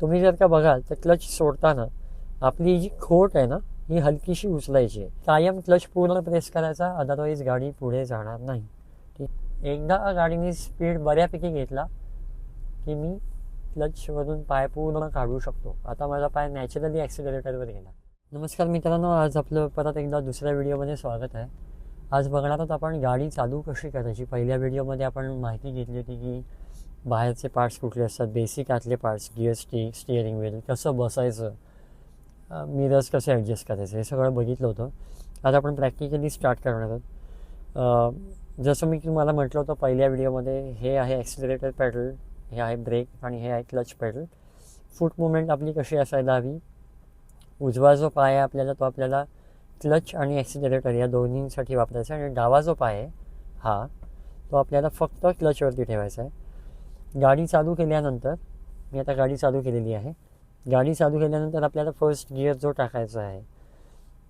तुम्ही जर का बघाल तर क्लच सोडताना आपली जी खोट आहे ना ही हलकीशी उचलायची आहे. कायम क्लच पूर्ण प्रेस करायचा अदरवाईज गाडी पुढे जाणार नाही. ठीक एकदा गाडीने स्पीड बऱ्यापैकी घेतला की मी क्लचवरून पाय पूर्ण काढू शकतो. आता माझा पाय नॅचरली ॲक्सिलरेटरवर गेला. नमस्कार मित्रांनो आज आपलं परत एकदा दुसऱ्या व्हिडिओमध्ये स्वागत आहे. आज बघणार आहोत आपण गाडी चालू कशी करायची. पहिल्या व्हिडिओमध्ये आपण माहिती घेतली होती की बाहेरचे पार्ट्स कुठले असतात? बेसिक आतले पार्ट्स गिअर स्टी स्टिअरिंग व्हील कसं बसायचं? मिरर्स कसे ॲडजस्ट करायचं? हे सगळं बघितलं होतं. आता आपण प्रॅक्टिकली स्टार्ट करणार आहोत. जसं मी तुम्हाला म्हटलं होतं पहिल्या व्हिडिओमध्ये हे आहे ॲक्सिलरेटर पॅडल हे आहे ब्रेक आणि हे आहे क्लच पॅडल फूट मुवमेंट आपली कशी असायला हवी? उजवा जो पाय आहे आपल्याला तो आपल्याला क्लच आणि ॲक्सिलरेटर या दोन्हींसाठी वापरायचा आहे. आणि डावा जो पाय आहे हा तो आपल्याला फक्त क्लचवरती ठेवायचा आहे. गाडी चालू केल्यानंतर मी आता गाडी चालू केलेली आहे. गाडी चालू केल्यानंतर आपल्याला फर्स्ट गिअर जो टाकायचा आहे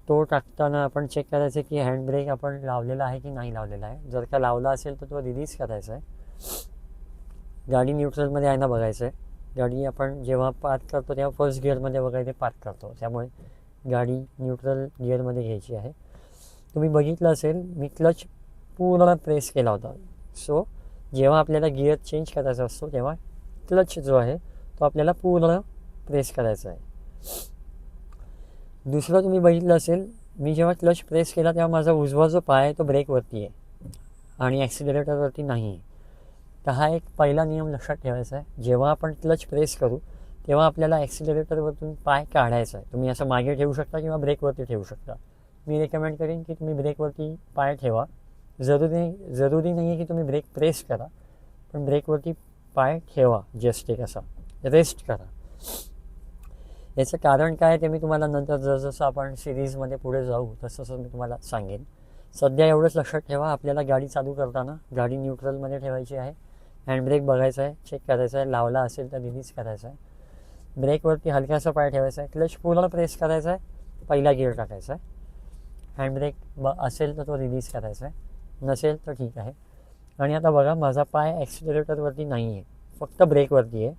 तो टाकताना आपण चेक करायचं की हँड ब्रेक आपण लावलेला आहे की नाही लावलेला आहे. जर का लावला असेल तर तो रिलीज करायचा आहे. गाडी न्यूट्रलमध्ये आहे ना बघायचं आहे. गाडी आपण जेव्हा पार्क करतो तेव्हा फर्स्ट गिअरमध्ये वगैरे पार्क करतो. त्यामुळे गाडी न्यूट्रल गिअरमध्ये घ्यायची आहे. तुम्ही बघितलं असेल मी क्लच पूर्ण प्रेस केला होता. सो जेव्हा आपल्याला गिअर चेंज करायचा असतो तेव्हा क्लच जो आहे तो आपल्याला पूर्ण प्रेस करायचा आहे. दुसरं तुम्ही बघितलं असेल मी जेव्हा क्लच प्रेस केला तेव्हा माझा उजवा जो पाय आहे तो ब्रेकवरती आहे आणि ॲक्सिलरेटरवरती नाही आहे. तर हा एक पहिला नियम लक्षात ठेवायचा आहे. जेव्हा आपण क्लच प्रेस करू तेव्हा आपल्याला ॲक्सिलरेटरवरतून पाय काढायचा आहे. तुम्ही असं मागे ठेवू शकता किंवा ब्रेकवरती ठेवू शकता. मी रेकमेंड करेन की तुम्ही ब्रेकवरती पाय ठेवा. जरुरी जरुरी नाही आहे की तुम्ही ब्रेक प्रेस करा पण ब्रेकवरती पाय ठेवा जस्ट एक असा. रेस्ट करा. याचं कारण काय आहे ते मी तुम्हाला नंतर जसजसं आपण सिरीजमध्ये पुढे जाऊ तसं तसं मी तुम्हाला सांगेन. सध्या एवढंच लक्षात ठेवा आपल्याला गाडी चालू करताना गाडी न्यूट्रलमध्ये ठेवायची आहे. हँडब्रेक बघायचा आहे चेक करायचा आहे लावला असेल तर रिलीज करायचा आहे. ब्रेकवरती हलक्यासा पाय ठेवायचा आहे क्लच पूर्ण प्रेस करायचा आहे पहिला गिअर टाकायचा आहे. हँडब्रेक ब असेल तर तो रिलीज करायचा आहे. नसेल तर ठीक आहे. आणि आता बघा माझा पाय ॲक्सिलरेटरवरती नाही आहे फक्त ब्रेकवरती आहे.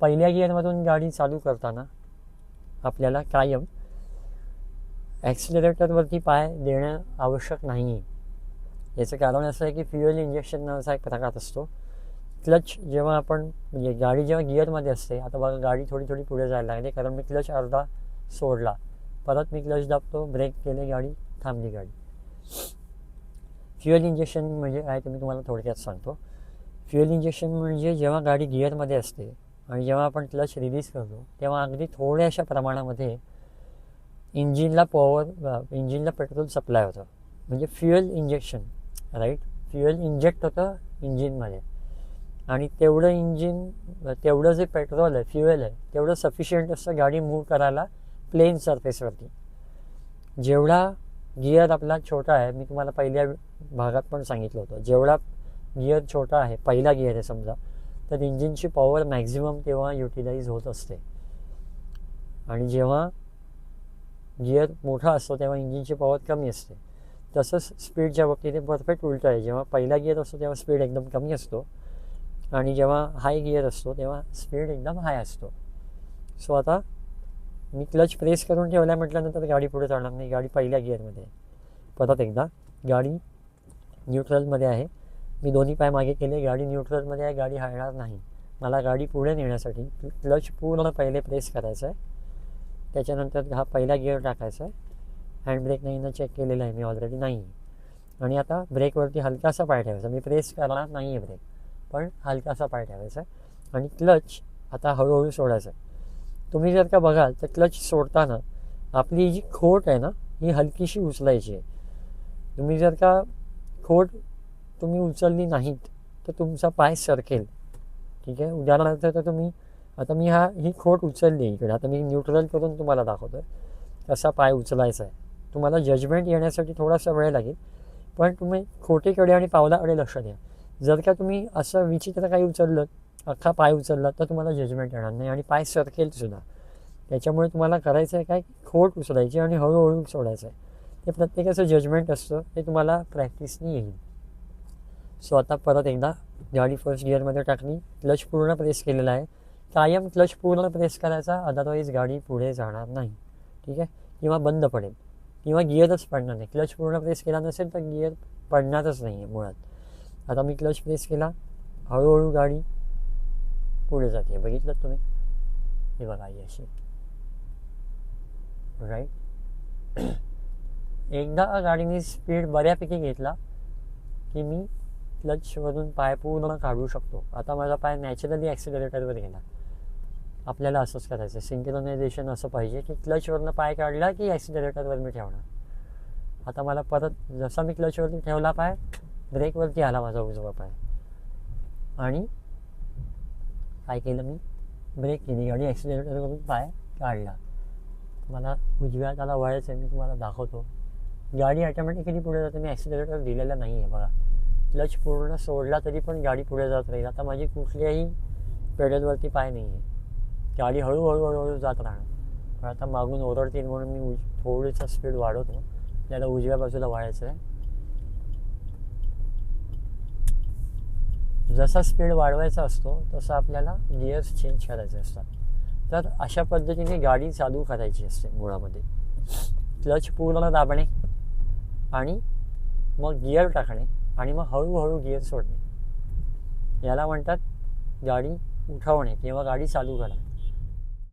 पहिल्या गिअरमधून गाडी चालू करताना आपल्याला कायम ॲक्सिलरेटरवरती पाय देणं आवश्यक नाही आहे याचं कारण असं आहे की फ्युएल इंजेक्शन नावाचा एक प्रकार असतो. क्लच जेव्हा आपण म्हणजे गाडी जेव्हा गिअरमध्ये असते आता बघा गाडी थोडी थोडी पुढे जायला लागली कारण मी क्लच अर्धा सोडला. परत मी क्लच दाबतो ब्रेक केले गाडी थांबली गाडी. फ्युएल इंजेक्शन म्हणजे काय ते मी तुम्हाला थोडक्यात सांगतो. फ्युएल इंजेक्शन म्हणजे जेव्हा गाडी गिअरमध्ये असते आणि जेव्हा आपण क्लच रिलीज करतो तेव्हा अगदी थोड्याशा प्रमाणामध्ये इंजिनला पॉवर इंजिनला पेट्रोल सप्लाय होतं. म्हणजे fuel injection right fuel inject होतं इंजिनमध्ये. आणि तेवढं इंजिन तेवढं जे पेट्रोल आहे फ्युएल आहे तेवढं सफिशियंट असतं गाडी मूव्ह करायला प्लेन सरफेसवरती जेवढा गिअर आपला छोटा आहे मी तुम्हाला पहिल्या भागात पण सांगितलं होतं. जेवढा गिअर छोटा आहे पहिला गिअर आहे समजा तर इंजिनची पॉवर मॅक्झिमम तेव्हा युटिलाइज होत असते. आणि जेव्हा गिअर मोठा असतो तेव्हा इंजिनची पॉवर कमी असते. तसंच स्पीडच्या बाबतीत ते परफेक्ट उलट आहे. जेव्हा पहिला गिअर असतो तेव्हा स्पीड एकदम कमी असतो. आणि जेव्हा हाय गिअर असतो तेव्हा स्पीड एकदम हाय असतो. सो आता मी क्लच प्रेस करून ठेवल्या म्हटल्यानंतर गाडी पुढे चालणार नाही. गाडी पहिल्या गिअरमध्ये परत एकदा गाडी न्यूट्रलमध्ये आहे. मी दोन्ही पाय मागे केले गाडी न्यूट्रलमध्ये आहे गाडी हाळणार नाही. मला गाडी पुढे नेण्यासाठी क्लच पूर्ण पहिले प्रेस करायचं आहे. त्याच्यानंतर हा पहिला गिअर टाकायचा आहे. हँडब्रेक नाही ना चेक केलेला आहे मी ऑलरेडी नाही. आणि आता ब्रेकवरती हलकासा पाय ठेवायचा. मी प्रेस करणार नाही आहे ब्रेक पण हलकासा पाय ठेवायचा आहे. आणि क्लच आता हळूहळू सोडायचं तुम्ही जर का बघाल तर क्लच सोडताना आपली जी खोट आहे ना ही हलकीशी उचलायची आहे. तुम्ही जर का खोट तुम्ही उचलली नाहीत तर तुमचा पाय सरकेल. ठीक आहे? उदाहरणार्थ तर तुम्ही आता मी हा ही खोट उचलली आहे इकडे. आता मी न्यूट्रल करून तुम्हाला दाखवतो आहे कसा पाय उचलायचा आहे. तुम्हाला जजमेंट येण्यासाठी थोडासा वेळ लागेल. पण तुम्ही खोटेकडे आणि पावलाकडे लक्ष द्या. जर का तुम्ही असं विचित्र काही उचललं अख्खा पाय उचलला तर तुम्हाला जजमेंट येणार नाही आणि पाय सरकेल सुद्धा. त्याच्यामुळे तुम्हाला करायचं आहे काय? खोट उचलायची आणि हळूहळू सोडायचं आहे ते प्रत्येकाचं जजमेंट असतं ते तुम्हाला प्रॅक्टिसनी येईल. सो आता परत एकदा गाडी फर्स्ट गिअरमध्ये टाकली क्लच पूर्ण प्रेस केलेला आहे. कायम क्लच पूर्ण प्रेस करायचा अदरवाईज गाडी पुढे जाणार नाही. ठीक आहे? किंवा बंद पडेल. किंवा गिअरच पडणार नाही. क्लच पूर्ण प्रेस केला नसेल तर गिअर पडणारच नाही आहे मुळात. आता मी क्लच प्रेस केला हळूहळू गाडी पुढे जाते. बघितलं तुम्ही? हे बघा अशी राईट एकदा गाडीने स्पीड बऱ्यापैकी घेतला की मी क्लचवरून पाय पूर्ण काढू शकतो. आता माझा पाय नॅचरली ॲक्सिलरेटरवर गेला. आपल्याला असंच करायचं सिंक्रोनायझेशन असं पाहिजे की क्लचवरनं पाय काढला की ॲक्सिलरेटरवर मी ठेवणार. आता मला परत जसा मी क्लचवरती ठेवला पाय ब्रेकवरती आला माझा उजवा पाय. आणि काय केलं मी? ब्रेक केली गाडी ॲक्सिलरेटरवरून पाय काढला. मला उजव्या त्याला वळायचं आहे मी तुम्हाला दाखवतो. गाडी ऑटोमॅटिकली पुढे जाते. मी ॲक्सिलेटर दिलेला नाही आहे बघा. क्लच पूर्ण सोडला तरी पण गाडी पुढे जात राहील. आता माझी कुठल्याही पेडलवरती पाय नाही आहे गाडी हळूहळू हळूहळू जात राहणार. पण आता मागून ओरडतील म्हणून मी उज थोडीसा स्पीड वाढवतो. त्याला उजव्या बाजूला वाढायचं आहे जसा स्पीड वाढवायचा असतो तसा आपल्याला गिअर्स चेंज करायचे असतात. तर अशा पद्धतीने गाडी चालू करायची असते मुळामध्ये. क्लच पूर्ण दाबणे. आणि मग गिअर टाकणे आणि मग हळूहळू गिअर सोडणे. याला म्हणतात गाडी उठवणे किंवा गाडी चालू करणे.